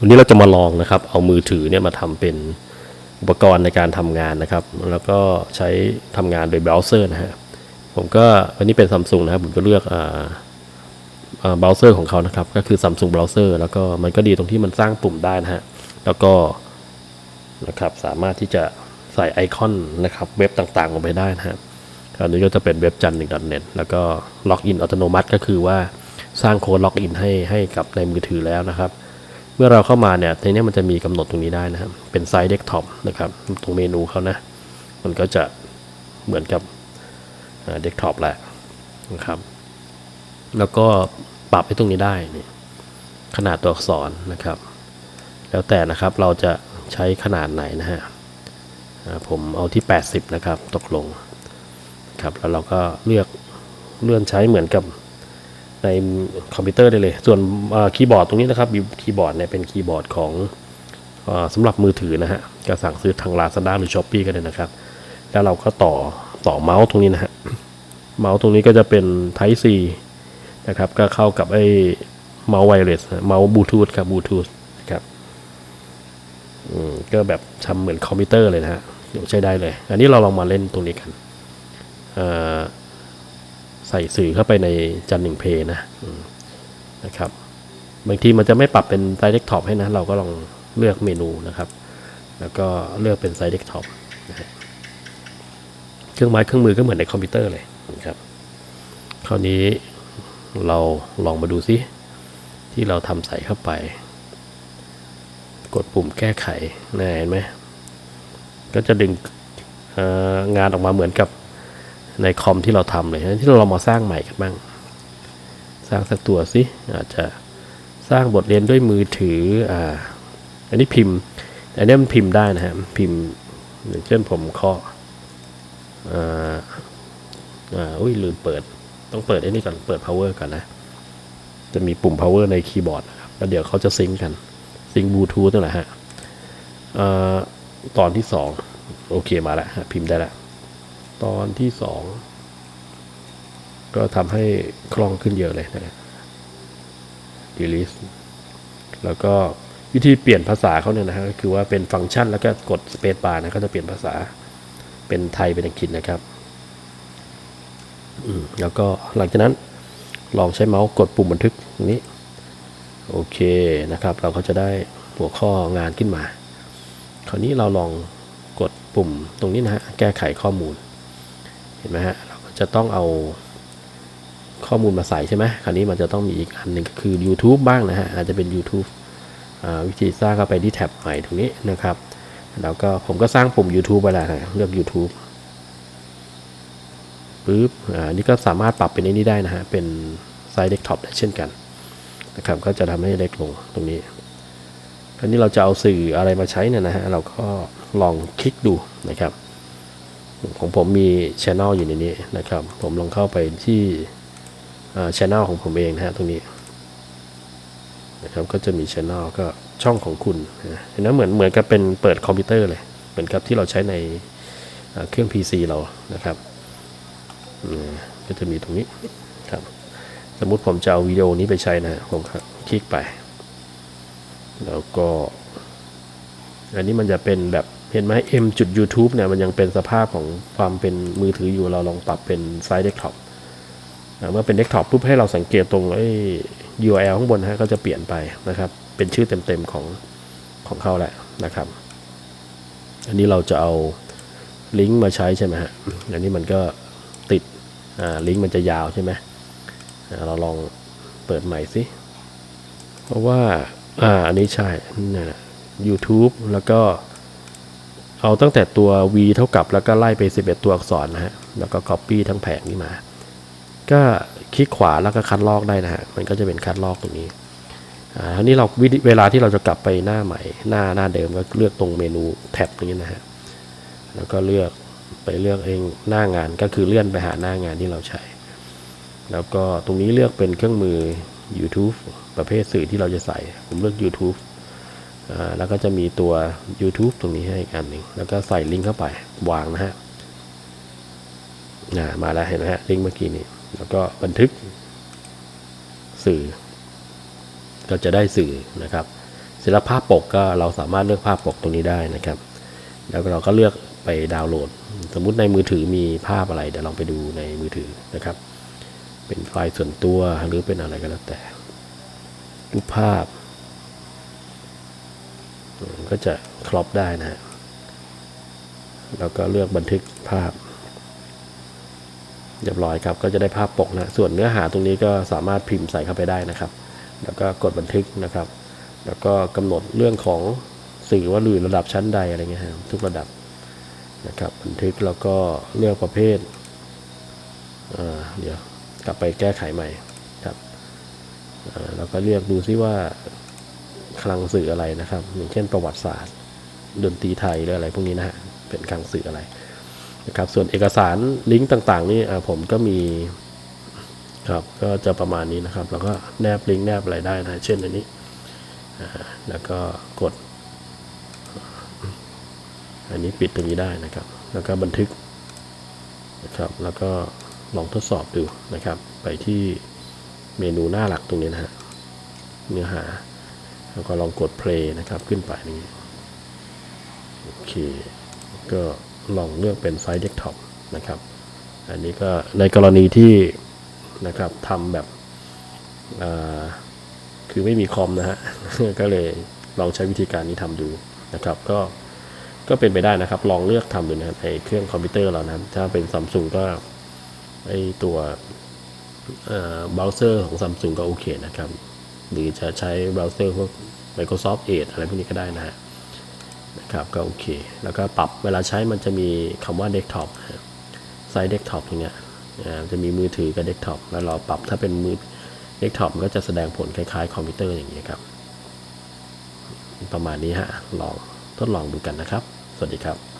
วันนี้เราจะมาลองนะครับ เอามือถือเนี่ยมาทำเป็นอุปกรณ์ในการทำงานนะครับ แล้วก็ใช้ทำงานโดยเบราว์เซอร์นะฮะผมก็วันนี้เป็นซัมซุงนะครับ ผมก็เลือกอ่าเบราว์เซอร์ของเขานะครับ ก็คือ Samsung Browser แล้วก็มันก็ดีตรงที่มันสร้างปุ่มได้นะฮะ แล้วก็นะครับสามารถที่จะใส่ไอคอนนะครับเว็บต่างๆลงไปได้นะฮะคราวนี้ก็จะเป็นเว็บจันหนึ่งเน็ตแล้วก็ล็อกอินอัตโนมัติก็คือว่าสร้างโค้ดล็อกอินให้ให้กับในมือถือแล้วนะครับ เมื่อเราเข้ามาเนี่ยในนี้มันจะมีกำหนดตรงนี้ได้นะครับ เป็นไซส์เดสก์ท็อปนะครับ ตรงเมนูเขานะ มันก็จะเหมือนกับเดสก์ท็อปแหละนะครับ แล้วก็ปรับให้ตรงนี้ได้นี่ขนาดตัวอักษรนะครับ แล้วแต่นะครับเราจะใช้ขนาดไหนนะฮะผมเอาที่ 80 นะครับ ตกลงครับแล้วเราก็เลือกเลื่อนใช้เหมือนกับ ในคอมพิวเตอร์ได้เลย ส่วนคีย์บอร์ดตรงนี้นะครับคีย์บอร์ดเนี่ยเป็นคีย์บอร์ดของอาสำหรับมือถือนะฮะก็สั่งซื้อทาง Lazada หรือ s h อ p e e ก็ได้นะครับ แล้วเราก็ต่อต่อเมาส์ตรงนี้นะฮะเมาส์ตรงนี้ก็จะเป็น Type C นะครับก็เข้ากับไอ้เมาส์ไวเลสเมาส์บลูทูธครับบลูทูธครับก็แบบทำเหมือนคอมพิวเตอร์เลยนะฮะเดี๋ยวใช้ได้เลย อันนี้เราลองมาเล่นตรงนี้กันเอ่อ ใส่สื่อเข้าไปในจันหนึ่งเพย์นะนะครับบางทีมันจะไม่ปรับเป็นไซส์เดสก์ท็อปให้นะ เราก็ลองเลือกเมนูนะครับ แล้วก็เลือกเป็นไซส์เดสก์ท็อปเครื่องไม้เครื่องมือก็เหมือนในคอมพิวเตอร์เลยนะครับคราวนี้เราลองมาดูซิที่เราทำใส่เข้าไป กดปุ่มแก้ไขนะเห็นไหมก็จะดึงงานออกมาเหมือนกับ ในคอมที่เราทำเลยที่เราลองมาสร้างใหม่กันบ้าง สร้างสักตัวสิอาจจะสร้างบทเรียนด้วยมือถืออ่าอันนี้พิมพ์อันนี้มันพิมพ์ได้นะฮะพิมพ์อย่างเช่นผมเคาะอ่าอ่าอุ้ยลืมเปิดต้องเปิดไอ้นี่ก่อนเปิด power ก่อนนะ จะมีปุ่ม power ในคีย์บอร์ดนะครับแล้วเดี๋ยวเขาจะซิงกันซิงบลูทูธนั่นแหละฮะอ่อตอนที่สองโอเคมาแล้วฮะพิมพ์ได้แล้ว ตอนที่สองก็ทำให้คล่องขึ้นเยอะเลยนะฮะ release แล้วก็วิธีเปลี่ยนภาษาเขาเนี่ยนะฮะก็คือว่าเป็นฟังก์ชันแล้วก็กด space bar นะก็จะเปลี่ยนภาษาเป็นไทยเป็นอังกฤษนะครับอืมแล้วก็หลังจากนั้นลองใช้เมาส์กดปุ่มบันทึกตรงนี้โอเคนะครับ เราก็จะได้หัวข้องานขึ้นมา คราวนี้เราลองกดปุ่มตรงนี้นะฮะแก้ไขข้อมูล เห็นไหมฮะเราก็จะต้องเอาข้อมูลมาใส่ใช่ไหมคราวนี้มันจะต้องมีอีกอันหนึ่งก็คือ YouTube บ้างนะฮะอาจจะเป็น YouTube วิธีสร้างเข้าไปที่แท็บใหม่ตรงนี้นะครับ แล้วก็ผมก็สร้างปุ่ม YouTube ไปแล้วนะเลือก YouTube ปึ๊บอ่านี่ก็สามารถปรับเป็นในนี้ได้นะฮะ เป็นไซส์เดสก์ท็อปได้เช่นกันนะครับ ก็จะทำให้เล็กลงตรงนี้คราวนี้เราจะเอาสื่ออะไรมาใช้เนี่ยนะฮะ เราก็ลองคลิกดูนะครับ ของผมมีช anel อยู่ในนี้นะครับ ผมลองเข้าไปที่ช anel ของผมเองนะฮะตรงนี้นะครับก็จะมีช anel ก็ช่องของคุณนะเห็นไหมเหมือนเหมือนกับเป็นเปิดคอมพิวเตอร์เลย เหมือนกับที่เราใช้ในเครื่อง PC เรานะครับก็จะมีตรงนี้ครับสมมุติผมจะเอาวิดีโอนี้ไปใช้นะผมคลิกไป แล้วก็ อันนี้มันจะเป็นแบบ เห็นไหม m จุด YouTube เนี่ยมันยังเป็นสภาพของความเป็นมือถืออยู่เราลองปรับเป็นไซส์เดสก์ท็อปเมื่อเป็นเดสก์ท็อปปุ๊บให้เราสังเกตตรงไอ้ URL ข้างบนฮะก็จะเปลี่ยนไปนะครับ เป็นชื่อเต็มๆของของเขาแหละนะครับ อันนี้เราจะเอาลิงก์มาใช้ใช่ไหมฮะอันนี้มันก็ติดลิงก์มันจะยาวใช่ไหมเราลองเปิดใหม่สิเพราะว่าอ่าอันนี้ใช่นี่นะ YouTube แล้วก็ เอาตั้งแต่ตัว V เท่ากับแล้วก็ไล่ไป 11 ตัวอักษรนะฮะ แล้วก็ Copy ทั้งแผงนี้มา ก็คลิกขวาแล้วก็คัดลอกได้นะฮะ มันก็จะเป็นคัดลอกตรงนี้ อ่าทีนี้เราวิเวลาที่เราจะกลับไปหน้าใหม่ หน้าหน้าเดิมก็เลือกตรงเมนูแท็บนี้นะฮะ แล้วก็เลือกไปเลือกเองหน้างานก็คือเลื่อนไปหาหน้างานที่เราใช้ แล้วก็ตรงนี้เลือกเป็นเครื่องมือ YouTube ประเภทสื่อที่เราจะใส่ ผมเลือก YouTube แล้วก็จะมีตัว YouTube ตรงนี้ให้อีกอันหนึ่งแล้วก็ใส่ลิงก์เข้าไปวางนะฮะามาแล้วเห็นไหมฮะลิงก์เมื่อกี้นี้แล้วก็บันทึกสื่อ ก็จะได้สื่อนะครับเสร็จแล้วภาพปกก็เราสามารถเลือกภาพปกตรงนี้ได้นะครับ แล้วเราก็เลือกไปดาวน์โหลด สมมุติในมือถือมีภาพอะไรเดี๋ยวลองไปดูในมือถือนะครับ เป็นไฟล์ส่วนตัวหรือเป็นอะไรก็แล้วแต่รูปภาพ ก็จะครอปได้นะฮะแล้วก็เลือกบันทึกภาพเรียบร้อยครับ ก็จะได้ภาพปกนะ ส่วนเนื้อหาตรงนี้ก็สามารถพิมพ์ใส่เข้าไปได้นะครับ แล้วก็กดบันทึกนะครับ แล้วก็กำหนดเรื่องของสื่อว่าอยู่ระดับชั้นใดอะไรเงี้ยฮะทุกระดับนะครับ บันทึกแล้วก็เลือกประเภทเดี๋ยวกลับไปแก้ไขใหม่ครับแล้วก็เลือกดูซิว่า คลังสื่ออะไรนะครับ อย่างเช่นประวัติศาสตร์ ดนตรีไทยหรืออะไรพวกนี้นะฮะเป็นคลังสื่ออะไรนะครับส่วนเอกสารลิงก์ต่างๆนี่ผมก็มีครับก็จะประมาณนี้นะครับ แล้วก็แนบลิงก์แนบอะไรได้นะ เช่นอันนี้แล้วก็กด อันนี้ปิดตรงนี้ได้นะครับ แล้วก็บันทึกนะครับ แล้วก็ลองทดสอบดูนะครับ ไปที่เมนูหน้าหลักตรงนี้นะฮะเนื้อหา แล้วก็ลองกด play นะครับขึ้นไปนี้โอเค ก็ลองเลือกเป็นไซส์เดสก์ท็อปนะครับ อันนี้ก็ในกรณีที่นะครับทำแบบคือไม่มีคอมนะฮะ ก็เลยลองใช้วิธีการนี้ทำดูนะครับ ก็ก็เป็นไปได้นะครับ ลองเลือกทำดูนะครับในเครื่องคอมพิวเตอร์เรานะถ้าเป็นซัมซุงก็ไอตัวเบราว์เซอร์ของซัมซุงก็โอเคนะครับ หรือจะใช้เบราว์เซอร์พวก Microsoft Edge อะไรพวกนี้ก็ได้นะฮะนะครับก็โอเค แล้วก็ปรับเวลาใช้มันจะมีคำว่าเดสก์ท็อปไซส์เดสก์ท็อปตรงเนี้ยอ่าจะมีมือถือกับเดสก์ท็อปแล้วเราปรับถ้าเป็นมือเดสก์ท็อปมันก็จะแสดงผลคล้ายๆ คอมพิวเตอร์อย่างนี้ยครับ ประมาณนี้ฮะลองทดลองดูกันนะครับ สวัสดีครับ